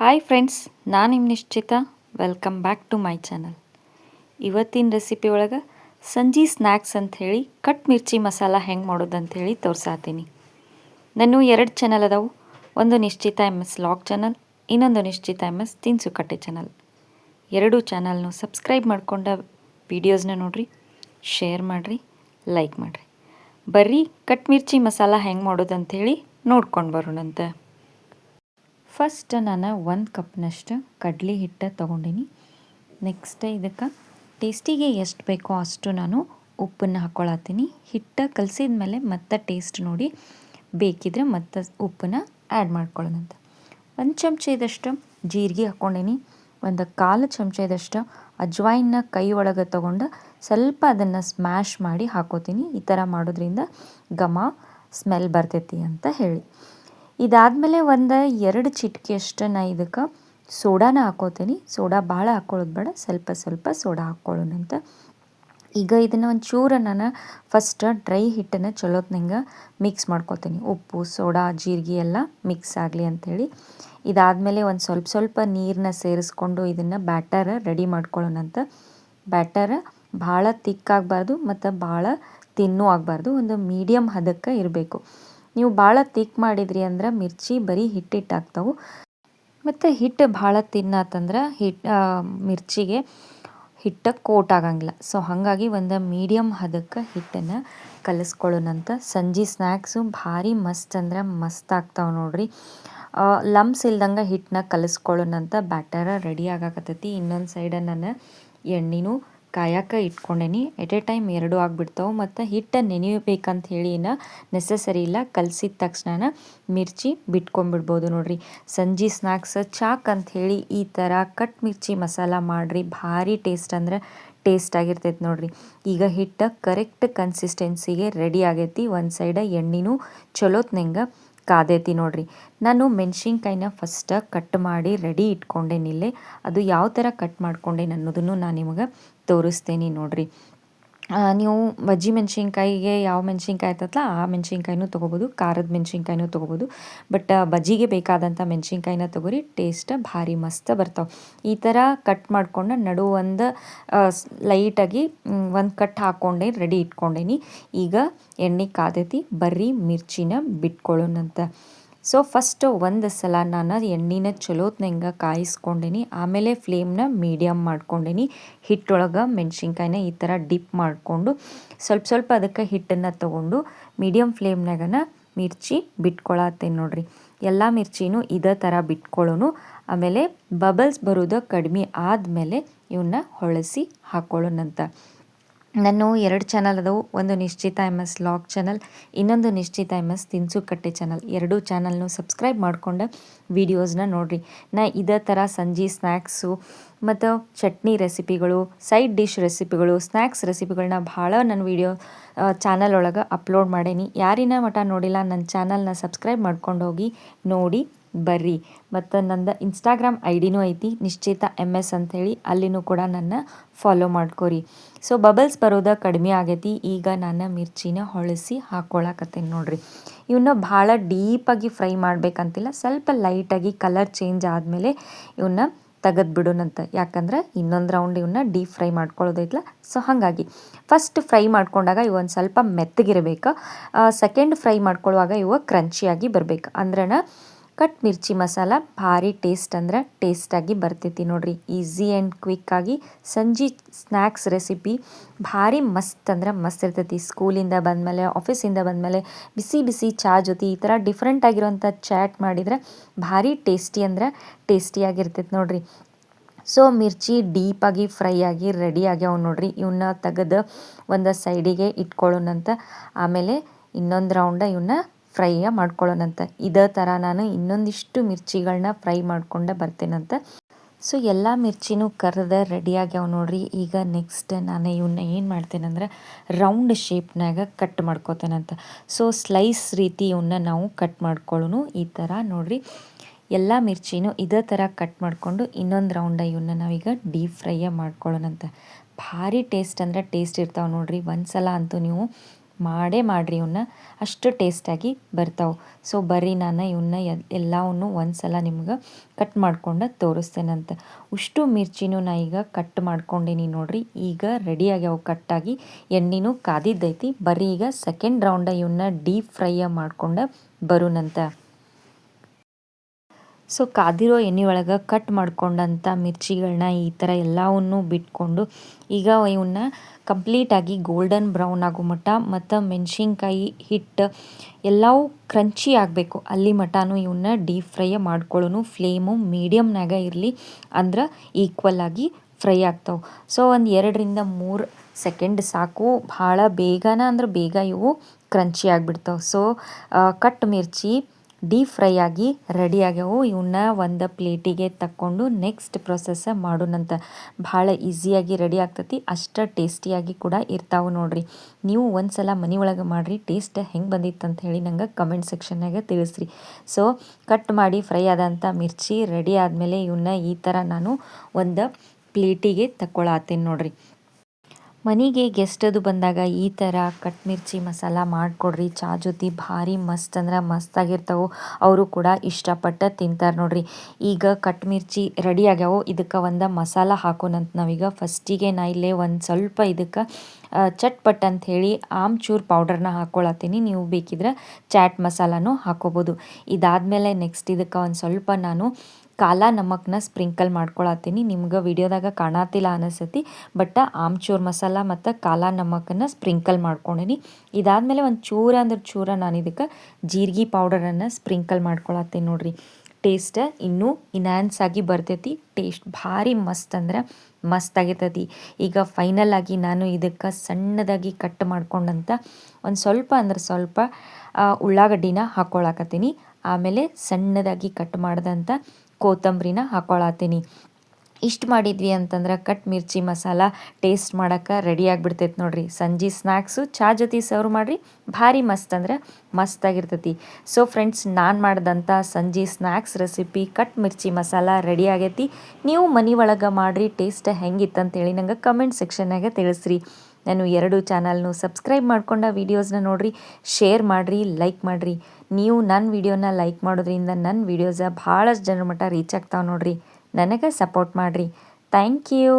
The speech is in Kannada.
ಹಾಯ್ ಫ್ರೆಂಡ್ಸ್ ನಾನು ನಿಮ್ಮ ನಿಶ್ಚಿತ. Welcome back to my channel ಇವತ್ತಿನ ರೆಸಿಪಿ ಒಳಗೆ ಸಂಜೆ ಸ್ನ್ಯಾಕ್ಸ್ ಅಂಥೇಳಿ ಕಟ್ ಮಿರ್ಚಿ ಮಸಾಲ ಹೆಂಗೆ ಮಾಡೋದು ಅಂಥೇಳಿ ತೋರ್ಸಾತೀನಿ. ನಾನು ಎರಡು ಚಾನಲ್ ಅದಾವು. ಒಂದು ನಿಶ್ಚಿತ ಎಂ ಎಸ್ ಲಾಗ್ ಚಾನಲ್ ಇನ್ನೊಂದು ನಿಶ್ಚಿತ ಎಂ ಎಸ್ ತಿನ್ಸುಕಟ್ಟೆ ಚಾನಲ್ ಎರಡೂ ಚಾನಲ್ನು ಸಬ್ಸ್ಕ್ರೈಬ್ ಮಾಡಿಕೊಂಡ ವೀಡಿಯೋಸ್ನ ನೋಡಿರಿ ಶೇರ್ ಮಾಡಿರಿ ಲೈಕ್ ಮಾಡಿರಿ. ಬರ್ರಿ, ಕಟ್ ಮಿರ್ಚಿ ಮಸಾಲ ಹೆಂಗೆ ಮಾಡೋದು ಅಂಥೇಳಿ ನೋಡ್ಕೊಂಡು ಬರೋಣಂತೆ. ಫಸ್ಟ್ ನಾನು ಒಂದು ಕಪ್ನಷ್ಟು ಕಡಲೆ ಹಿಟ್ಟು ತೊಗೊಂಡಿನಿ. ನೆಕ್ಸ್ಟ್ ಇದಕ್ಕೆ ಟೇಸ್ಟಿಗೆ ಎಷ್ಟು ಬೇಕೋ ಅಷ್ಟು ನಾನು ಉಪ್ಪನ್ನು ಹಾಕ್ಕೊಳತ್ತೀನಿ ಹಿಟ್ಟು ಕಲಸಿದ ಮೇಲೆ ಮತ್ತೆ ಟೇಸ್ಟ್ ನೋಡಿ ಬೇಕಿದ್ರೆ ಮತ್ತೆ ಉಪ್ಪನ್ನ ಆ್ಯಡ್ ಮಾಡ್ಕೊಳ್ಳೋಣಂತ ಒಂದು ಚಮಚ ಚಮಚದಷ್ಟು ಜೀರಿಗೆ ಹಾಕ್ಕೊಂಡಿನಿ ಒಂದು ಕಾಲು ಚಮಚದಷ್ಟು ಅಜ್ವಾಯಿನ ಕೈ ಒಳಗೆ ತೊಗೊಂಡು ಸ್ವಲ್ಪ ಅದನ್ನು ಸ್ಮ್ಯಾಶ್ ಮಾಡಿ ಹಾಕೋತೀನಿ. ಈ ಥರ ಮಾಡೋದ್ರಿಂದ ಘಮ ಸ್ಮೆಲ್ ಬರ್ತೈತಿ ಅಂತ ಹೇಳಿ. ಇದಾದಮೇಲೆ ಒಂದು ಎರಡು ಚಿಟಿಕೆಯಷ್ಟು ನಾ ಇದಕ್ಕೆ ಸೋಡಾನ ಹಾಕೋತೀನಿ. ಸೋಡಾ ಭಾಳ ಹಾಕ್ಕೊಳ್ಳೋದು ಬೇಡ, ಸ್ವಲ್ಪ ಸ್ವಲ್ಪ ಸೋಡಾ ಹಾಕ್ಕೊಳ್ಳೋಣಂತ ಈಗ ಇದನ್ನು ಒಂದು ಚೂರು ನಾನು ಫಸ್ಟ್ ಡ್ರೈ ಹಿಟ್ಟನ್ನು ಚಲೋತ್ನಂಗೆ ಮಿಕ್ಸ್ ಮಾಡ್ಕೊತೀನಿ. ಉಪ್ಪು, ಸೋಡಾ, ಜೀರಿಗೆ ಎಲ್ಲ ಮಿಕ್ಸ್ ಆಗಲಿ ಅಂಥೇಳಿ ಇದಾದಮೇಲೆ ಒಂದು ಸ್ವಲ್ಪ ಸ್ವಲ್ಪ ನೀರನ್ನ ಸೇರಿಸ್ಕೊಂಡು ಇದನ್ನು ಬ್ಯಾಟರ್ ರೆಡಿ ಮಾಡ್ಕೊಳ್ಳೋಣಂತ ಬ್ಯಾಟರ್ ಭಾಳ ತಿಕ್ಕಾಗಬಾರ್ದು ಮತ್ತು ಭಾಳ ತಿನ್ನೂ ಆಗಬಾರ್ದು. ಒಂದು ಮೀಡಿಯಮ್ ಹದಕ್ಕೆ ಇರಬೇಕು. ನೀವು ಭಾಳ ತಿಕ್ ಮಾಡಿದ್ರಿ ಅಂದ್ರೆ ಮಿರ್ಚಿ ಬರೀ ಹಿಟ್ಟಿಟ್ಟು ಆಗ್ತಾವೆ. ಮತ್ತು ಹಿಟ್ಟು ಭಾಳ ತಿನ್ನಾತಂದ್ರೆ ಹಿಟ್ ಮಿರ್ಚಿಗೆ ಹಿಟ್ಟು ಕೋಟ್ ಆಗಂಗಿಲ್ಲ. ಸೊ ಹಾಗಾಗಿ ಒಂದು ಮೀಡಿಯಮ್ ಹದಕ್ಕೆ ಹಿಟ್ಟನ್ನು ಕಲಿಸ್ಕೊಳ್ಳೋಣಂತ ಸಂಜೆ ಸ್ನ್ಯಾಕ್ಸು ಭಾರಿ ಮಸ್ತ್ ಅಂದ್ರೆ ಮಸ್ತ್ ಆಗ್ತಾವೆ ನೋಡ್ರಿ. ಲಮ್ಸ್ ಇಲ್ದಂಗೆ ಹಿಟ್ಟನ್ನ ಕಲಿಸ್ಕೊಳ್ಳೋಣಂತ ಬ್ಯಾಟರ ರೆಡಿ ಆಗಾಕತ್ತೈತಿ. ಇನ್ನೊಂದು ಸೈಡ ನಾನು ಎಣ್ಣೆನೂ ಕಾಯಕ್ಕೆ ಇಟ್ಕೊಂಡೇನಿ. ಎಟ್ ಎ ಟೈಮ್ ಎರಡು ಆಗಿಬಿಡ್ತಾವೆ. ಮತ್ತು ಹಿಟ್ಟನ್ನು ನೆನೆಯಬೇಕಂತ ಹೇಳಿ ಇನ್ನು ನೆಸಸರಿ ಇಲ್ಲ. ಕಲಸಿದ ತಕ್ಷಣ ಮಿರ್ಚಿ ಬಿಟ್ಕೊಂಡ್ಬಿಡ್ಬೋದು ನೋಡಿರಿ. ಸಂಜೆ ಸ್ನ್ಯಾಕ್ಸ್ ಚಾಕ್ ಅಂತ ಹೇಳಿ ಈ ಥರ ಕಟ್ ಮಿರ್ಚಿ ಮಸಾಲ ಮಾಡಿರಿ. ಭಾರಿ ಟೇಸ್ಟ್ ಅಂದ್ರೆ ಟೇಸ್ಟ್ ಆಗಿರ್ತೈತೆ ನೋಡಿರಿ. ಈಗ ಹಿಟ್ಟು ಕರೆಕ್ಟ್ ಕನ್ಸಿಸ್ಟೆನ್ಸಿಗೆ ರೆಡಿ ಆಗೈತಿ. ಒಂದು ಸೈಡ ಎಣ್ಣೆನೂ ಚಲೋತ್ನಂಗೆ ಕಾದೈತಿ ನೋಡ್ರಿ. ನಾನು ಮೆಣಸಿನ್ಕಾಯಿನ ಫಸ್ಟ್ ಕಟ್ ಮಾಡಿ ರೆಡಿ ಇಟ್ಕೊಂಡೇನಿಲ್ಲೇ ಅದು ಯಾವ ಥರ ಕಟ್ ಮಾಡ್ಕೊಂಡೇನು ಅನ್ನೋದನ್ನು ನಾನು ನಿಮಗೆ ತೋರಿಸ್ತೇನೆ ನೋಡ್ರಿ. ನೀವು ಬಜ್ಜಿ ಮೆಣಸಿನ್ಕಾಯಿಗೆ ಯಾವ ಮೆಣಸಿನ್ಕಾಯಿ ಇರ್ತಲ್ಲ ಆ ಮೆಣಸಿನ್ಕಾಯಿನೂ ತೊಗೋಬೋದು, ಖಾರದ ಮೆಣಸಿನ್ಕಾಯಿನೂ ತೊಗೋಬೋದು. ಬಟ್ ಬಜ್ಜಿಗೆ ಬೇಕಾದಂಥ ಮೆಣಸಿನ್ಕಾಯಿನ ತೊಗೋರಿ, ಟೇಸ್ಟ್ ಭಾರಿ ಮಸ್ತ್ ಬರ್ತಾವೆ. ಈ ಥರ ಕಟ್ ಮಾಡ್ಕೊಂಡು ನಡು ಒಂದು ಲೈಟಾಗಿ ಒಂದು ಕಟ್ ಹಾಕ್ಕೊಂಡೆ ರೆಡಿ ಇಟ್ಕೊಂಡೇನಿ. ಈಗ ಎಣ್ಣೆ ಕಾದೈತಿ, ಬರ್ರಿ, ಮಿರ್ಚಿನ ಬಿಟ್ಕೊಳ್ಳೋಣಂತ. ಸೊ ಫಸ್ಟ್ ಒಂದು ಸಲ ನಾನು ಎಣ್ಣೆನ ಚಲೋತ್ನಂಗೆ ಕಾಯಿಸ್ಕೊಂಡೇನಿ. ಆಮೇಲೆ ಫ್ಲೇಮ್ನ ಮೀಡಿಯಮ್ ಮಾಡ್ಕೊಂಡಿನಿ. ಹಿಟ್ಟೊಳಗೆ ಮೆಣಸಿನ್ಕಾಯಿನ ಈ ಥರ ಡಿಪ್ ಮಾಡಿಕೊಂಡು ಸ್ವಲ್ಪ ಸ್ವಲ್ಪ ಅದಕ್ಕೆ ಹಿಟ್ಟನ್ನು ತೊಗೊಂಡು ಮೀಡಿಯಮ್ ಫ್ಲೇಮ್ನಾಗನ ಮಿರ್ಚಿ ಬಿಟ್ಕೊಳತ್ತೇನೆ ನೋಡ್ರಿ. ಎಲ್ಲ ಮಿರ್ಚಿನೂ ಇದೇ ಥರ ಬಿಟ್ಕೊಳ್ಳೋನು ಆಮೇಲೆ ಬಬಲ್ಸ್ ಬರೋದು ಕಡಿಮೆ ಆದಮೇಲೆ ಇವನ್ನ ಹೊಳಸಿ ಹಾಕ್ಕೊಳ್ಳೋಣಂತ ನಾನು ಎರಡು ಚಾನಲ್ ಅದಾವು. ಒಂದು ನಿಶ್ಚಿತ ಎಂ ಎಸ್ ಲಾಗ್ ಚಾನಲ್ ಇನ್ನೊಂದು ನಿಶ್ಚಿತ ಎಂ ಎಸ್ ತಿನ್ಸುಕಟ್ಟೆ ಚಾನಲ್ ಎರಡೂ ಚಾನಲ್ನು ಸಬ್ಸ್ಕ್ರೈಬ್ ಮಾಡಿಕೊಂಡು ವೀಡಿಯೋಸ್ನ ನೋಡಿರಿ. ನಾ ಇದೇ ಥರ ಸಂಜೆ ಸ್ನ್ಯಾಕ್ಸು ಮತ್ತು ಚಟ್ನಿ ರೆಸಿಪಿಗಳು ಸೈಡ್ ಡಿಶ್ ರೆಸಿಪಿಗಳು ಸ್ನ್ಯಾಕ್ಸ್ ರೆಸಿಪಿಗಳನ್ನ ಭಾಳ ನನ್ನ ವೀಡಿಯೋ ಚಾನಲ್ ಒಳಗೆ ಅಪ್ಲೋಡ್ ಮಾಡೀನಿ. ಯಾರಿನ ಮಠ ನೋಡಿಲ್ಲ ನನ್ನ ಚಾನಲ್ನ ಸಬ್ಸ್ಕ್ರೈಬ್ ಮಾಡ್ಕೊಂಡು ಹೋಗಿ ನೋಡಿ. ಬರ್ರಿ. ಮತ್ತು ನಂದು ಇನ್ಸ್ಟಾಗ್ರಾಮ್ ಐ ಡಿನೂ ಐತಿ, ನಿಶ್ಚಿತ ಎಂ ಎಸ್ ಅಂಥೇಳಿ ಅಲ್ಲಿನೂ ಕೂಡ ನನ್ನ ಫಾಲೋ ಮಾಡ್ಕೊರಿ. ಸೊ ಬಬಲ್ಸ್ ಬರೋದು ಕಡಿಮೆ ಆಗೈತಿ, ಈಗ ನಾನು ಮಿರ್ಚಿನ ಹೊಳಸಿ ಹಾಕ್ಕೊಳಕತ್ತೇನೆ ನೋಡ್ರಿ. ಇವನ್ನ ಭಾಳ ಡೀಪಾಗಿ ಫ್ರೈ ಮಾಡಬೇಕಂತಿಲ್ಲ, ಸ್ವಲ್ಪ ಲೈಟಾಗಿ ಕಲರ್ ಚೇಂಜ್ ಆದಮೇಲೆ ಇವನ್ನ ತೆಗೆದು ಬಿಡೋಣಂತ. ಯಾಕಂದ್ರೆ ಇನ್ನೊಂದು ರೌಂಡ್ ಇವನ್ನ ಡೀಪ್ ಫ್ರೈ ಮಾಡ್ಕೊಳ್ಳೋದೈತಲ್ಲ ಸೊ ಹಾಗಾಗಿ ಫಸ್ಟ್ ಫ್ರೈ ಮಾಡ್ಕೊಂಡಾಗ ಇವು ಒಂದು ಸ್ವಲ್ಪ ಮೆತ್ತಗಿರಬೇಕು ಸೆಕೆಂಡ್ ಫ್ರೈ ಮಾಡ್ಕೊಳ್ಳುವಾಗ ಇವು ಕ್ರಂಚಿಯಾಗಿ ಬರಬೇಕು. ಅಂದ್ರನ ಕಟ್ ಮಿರ್ಚಿ ಮಸಾಲ, ಭಾರಿ ಟೇಸ್ಟ್ ಅಂದ್ರೆ ಟೇಸ್ಟಾಗಿ ಬರ್ತೈತಿ ನೋಡ್ರಿ. ಈಸಿ ಆ್ಯಂಡ್ ಕ್ವಿಕ್ಕಾಗಿ ಸಂಜೆ ಸ್ನ್ಯಾಕ್ಸ್ ರೆಸಿಪಿ ಭಾರಿ ಮಸ್ತ್ ಅಂದ್ರೆ ಮಸ್ತ್ ಇರ್ತೈತಿ. ಸ್ಕೂಲಿಂದ ಬಂದಮೇಲೆ ಆಫೀಸಿಂದ ಬಂದಮೇಲೆ ಬಿಸಿ ಬಿಸಿ ಚಾ ಜೊತೆ ಈ ಥರ ಡಿಫ್ರೆಂಟ್ ಆಗಿರುವಂಥ ಚಾಟ್ ಮಾಡಿದ್ರೆ ಭಾರಿ ಟೇಸ್ಟಿ ಅಂದ್ರೆ ಟೇಸ್ಟಿಯಾಗಿರ್ತೈತಿ ನೋಡ್ರಿ. ಸೊ ಮಿರ್ಚಿ ಡೀಪಾಗಿ ಫ್ರೈ ಆಗಿ ರೆಡಿ ಆಗ್ಯಾವ ನೋಡ್ರಿ. ಇವನ್ನ ತೆಗೆದು ಒಂದು ಸೈಡಿಗೆ ಇಟ್ಕೊಳ್ಳೋಣಂತ. ಆಮೇಲೆ ಇನ್ನೊಂದು ರೌಂಡ ಇವನ್ನ ಫ್ರೈ ಮಾಡ್ಕೊಳ್ಳೋಣಂತೆ. ಇದೇ ಥರ ನಾನು ಇನ್ನೊಂದಿಷ್ಟು ಮಿರ್ಚಿಗಳನ್ನ ಫ್ರೈ ಮಾಡ್ಕೊಂಡೆ ಬರ್ತೇನಂತೆ. ಸೊ, ಎಲ್ಲ ಮಿರ್ಚಿನೂ ಕರೆದ ರೆಡಿ ಆಗ್ಯಾವ ನೋಡ್ರಿ. ಈಗ ನೆಕ್ಸ್ಟ್ ನಾನು ಇವನ್ನ ಏನು ಮಾಡ್ತೇನೆಂದ್ರೆ ರೌಂಡ್ ಶೇಪ್ನಾಗ ಕಟ್ ಮಾಡ್ಕೋತೇನಂತ. ಸೊ ಸ್ಲೈಸ್ ರೀತಿ ಇವನ್ನ ನಾವು ಕಟ್ ಮಾಡ್ಕೊಳ್ಳೋನು ಈ ಥರ ನೋಡ್ರಿ. ಎಲ್ಲ ಮಿರ್ಚಿನೂ ಇದೇ ಥರ ಕಟ್ ಮಾಡಿಕೊಂಡು ಇನ್ನೊಂದು ರೌಂಡ ಇವನ್ನ ನಾವೀಗ ಡೀಪ್ ಫ್ರೈಯ ಮಾಡ್ಕೊಳ್ಳೋಣಂತ. ಭಾರಿ ಟೇಸ್ಟ್ ಅಂದರೆ ಟೇಸ್ಟ್ ಇರ್ತಾವೆ ನೋಡ್ರಿ. ಒಂದು ಸಲ ಅಂತೂ ನೀವು ಮಾಡೇ ಮಾಡಿರಿ ಇವನ್ನ ಅಷ್ಟು ಟೇಸ್ಟಾಗಿ ಬರ್ತಾವೆ. ಸೊ ಬರ್ರಿ ನಾನು ಇವನ್ನ ಎಲ್ಲವನ್ನು ಒಂದು ಸಲ ನಿಮ್ಗೆ ಕಟ್ ಮಾಡ್ಕೊಂಡು ತೋರಿಸ್ತೇನಂತ. ಉಷ್ಟು ಮಿರ್ಚಿನೂ ನಾ ಈಗ ಕಟ್ ಮಾಡ್ಕೊಂಡೀನಿ ನೋಡ್ರಿ. ಈಗ ರೆಡಿ ಆಗ್ಯಾವ ಕಟ್ಟಾಗಿ. ಎಣ್ಣೆನೂ ಕಾದಿದ್ದೈತಿ. ಬರ್ರಿ ಈಗ ಸೆಕೆಂಡ್ ರೌಂಡ ಇವನ್ನ ಡೀಪ್ ಫ್ರೈಯ ಮಾಡ್ಕೊಂಡು ಬರೋಣಂತ ಸೊ ಕಾದಿರೋ ಎಣ್ಣೆ ಒಳಗೆ ಕಟ್ ಮಾಡ್ಕೊಂಡಂಥ ಮಿರ್ಚಿಗಳನ್ನ ಈ ಥರ ಎಲ್ಲವನ್ನು ಬಿಟ್ಕೊಂಡು ಈಗ ಇವನ್ನ ಕಂಪ್ಲೀಟಾಗಿ ಗೋಲ್ಡನ್ ಬ್ರೌನ್ ಆಗೋ ಮಟ್ಟ ಮತ್ತು ಮೆಣಸಿನ್ಕಾಯಿ, ಹಿಟ್ಟು ಎಲ್ಲವೂ ಕ್ರಂಚಿ ಆಗಬೇಕು. ಅಲ್ಲಿ ಮಟನೂ ಇವನ್ನ ಡೀಪ್ ಫ್ರೈ ಮಾಡ್ಕೊಳ್ಳೋನು. ಫ್ಲೇಮು ಮೀಡಿಯಮ್ನಾಗ ಇರಲಿ. ಅಂದ್ರೆ ಈಕ್ವಲ್ ಆಗಿ ಫ್ರೈ ಆಗ್ತಾವೆ. ಸೊ ಒಂದು ಎರಡರಿಂದ ಮೂರು ಸೆಕೆಂಡ್ ಸಾಕು. ಭಾಳ ಬೇಗನ ಅಂದ್ರೆ ಬೇಗ ಇವು crunchy ಆಗಿಬಿಡ್ತಾವೆ. So cut mirchi deep fry ಆಗಿ ರೆಡಿ ಆಗ್ಯಾವು ಇವನ್ನ ಒಂದು ಪ್ಲೇಟಿಗೆ ತಕ್ಕೊಂಡು ನೆಕ್ಸ್ಟ್ ಪ್ರೊಸೆಸ್ ಮಾಡೋಣಂತ. ಭಾಳ ಈಸಿಯಾಗಿ ರೆಡಿ ಆಗ್ತತಿ, ಅಷ್ಟು ಟೇಸ್ಟಿಯಾಗಿ ಕೂಡ ಇರ್ತಾವೆ ನೋಡ್ರಿ. ನೀವು ಒಂದು ಸಲ ಮನೆ ಒಳಗೆ ಮಾಡಿರಿ ಟೇಸ್ಟ್ ಹೆಂಗೆ ಬಂದಿತ್ತು ಅಂತ ಹೇಳಿ ನಂಗೆ ಕಮೆಂಟ್ ಸೆಕ್ಷನ್ನಾಗ ತಿಳಿಸ್ರಿ. ಸೊ ಕಟ್ ಮಾಡಿ ಫ್ರೈ ಆದಂಥ ಮಿರ್ಚಿ ರೆಡಿ ಆದಮೇಲೆ ಇವನ್ನ ಈ ಥರ ನಾನು ಒಂದು ಪ್ಲೇಟಿಗೆ ತಕ್ಕೊಳತ್ತೇನೆ ನೋಡ್ರಿ. ಮನೆಗೆ ಅದು ಬಂದಾಗ ಈ ಥರ ಕಟ್ ಮಿರ್ಚಿ ಮಸಾಲ ಮಾಡಿಕೊಡ್ರಿ. ಚಾ ಜೊತೆ ಭಾರಿ ಮಸ್ತ್ ಅಂದ್ರೆ ಮಸ್ತಾಗಿರ್ತಾವೆ ಅವರು ಕೂಡ ಇಷ್ಟಪಟ್ಟು ತಿಂತಾರೆ ನೋಡ್ರಿ. ಈಗ ಕಟ್ ಮಿರ್ಚಿ ರೆಡಿ ಆಗ್ಯಾವು. ಇದಕ್ಕೆ ಒಂದು ಮಸಾಲ ಹಾಕೋಣಂತ ನಾವೀಗ ಫಸ್ಟಿಗೆ ನಾ ಇಲ್ಲೇ ಒಂದು ಸ್ವಲ್ಪ ಇದಕ್ಕೆ ಚಟ್ಪಟ್ ಅಂತ ಹೇಳಿ ಆಮ್ಚೂರ್ ಪೌಡರ್ನ ಹಾಕ್ಕೊಳತ್ತೀನಿ ನೀವು ಬೇಕಿದ್ರೆ ಚಾಟ್ ಮಸಾಲನೂ ಹಾಕೋಬೋದು. ಇದಾದಮೇಲೆ ನೆಕ್ಸ್ಟ್ ಇದಕ್ಕೆ ಒಂದು ಸ್ವಲ್ಪ ನಾನು ಕಾಲ ನಮಕ್ನ ಸ್ಪ್ರಿಂಕಲ್ ಮಾಡ್ಕೊಳತ್ತೀನಿ. ನಿಮ್ಗೆ ವಿಡಿಯೋದಾಗ ಕಾಣತಿಲ್ಲ ಅನಿಸ್ತೈತಿ ಬಟ್ ಆಮ್ಚೂರ್ ಮಸಾಲ ಮತ್ತು ಕಾಲ ನಮಕನ್ನು ಸ್ಪ್ರಿಂಕಲ್ ಮಾಡ್ಕೊಂಡೀನಿ. ಇದಾದಮೇಲೆ ಒಂದು ಚೂರ ಅಂದ್ರೆ ಚೂರ ನಾನು ಇದಕ್ಕೆ ಜೀರಿಗೆ ಪೌಡರನ್ನು ಸ್ಪ್ರಿಂಕಲ್ ಮಾಡ್ಕೊಳತ್ತೀನಿ ನೋಡ್ರಿ. ಟೇಸ್ಟ್ ಇನ್ನೂ ಇನ್ಹ್ಯಾನ್ಸ್ ಆಗಿ ಬರ್ತೈತಿ. ಟೇಸ್ಟ್ ಭಾರಿ ಮಸ್ತ್ ಅಂದ್ರೆ ಮಸ್ತ್ ಆಗಿರ್ತೈತಿ ಈಗ ಫೈನಲ್ ಆಗಿ ನಾನು ಇದಕ್ಕೆ ಸಣ್ಣದಾಗಿ ಕಟ್ ಮಾಡ್ಕೊಂಡಂತ ಒಂದು ಸ್ವಲ್ಪ ಅಂದ್ರೆ ಸ್ವಲ್ಪ ಉಳ್ಳಾಗಡ್ಡಿನ ಹಾಕ್ಕೊಳಕತ್ತೀನಿ ಆಮೇಲೆ ಸಣ್ಣದಾಗಿ ಕಟ್ ಮಾಡಿದಂಥ ಕೊತ್ತಂಬರಿನ ಹಾಕೊಳತ್ತೀನಿ. ಇಷ್ಟು ಮಾಡಿದ್ವಿ ಅಂತಂದ್ರೆ ಕಟ್ ಮಿರ್ಚಿ ಮಸಾಲ ಟೇಸ್ಟ್ ಮಾಡೋಕ್ಕೆ ರೆಡಿ ಆಗಿಬಿಡ್ತೈತೆ ನೋಡ್ರಿ. ಸಂಜೆ ಸ್ನ್ಯಾಕ್ಸು ಚಾ ಜೊತೆ ಸರ್ವ್ ಮಾಡಿರಿ. ಭಾರಿ ಮಸ್ತ್ ಅಂದ್ರೆ ಮಸ್ತಾಗಿರ್ತೈತಿ ಸೊ ಫ್ರೆಂಡ್ಸ್ ನಾನು ಮಾಡಿದಂಥ ಸಂಜೆ snacks recipe cut mirchi masala ready ಆಗೈತಿ. ನೀವು ಮನೆ ಒಳಗೆ ಮಾಡಿರಿ ಟೇಸ್ಟ್ ಹೆಂಗಿತ್ತಂತೇಳಿ ನಂಗೆ ಕಮೆಂಟ್ ಸೆಕ್ಷನ್ನಾಗೆ ತಿಳಿಸ್ರಿ. ನಾನು ಎರಡು ಚಾನಲ್ನು ಸಬ್ಸ್ಕ್ರೈಬ್ ಮಾಡ್ಕೊಂಡ ವೀಡಿಯೋಸ್ನ ನೋಡಿರಿ, ಶೇರ್ ಮಾಡಿರಿ, ಲೈಕ್ ಮಾಡಿರಿ. ನೀವು ನನ್ನ ವಿಡಿಯೋನ ಲೈಕ್ ಮಾಡೋದ್ರಿಂದ ನನ್ನ ವೀಡಿಯೋಸ ಭಾಳಷ್ಟು ಜನರ ಮಟ್ಟ ರೀಚ್ ಆಗ್ತಾವೆ ನೋಡಿರಿ. ನನಗೆ ಸಪೋರ್ಟ್ ಮಾಡಿರಿ. Thank you.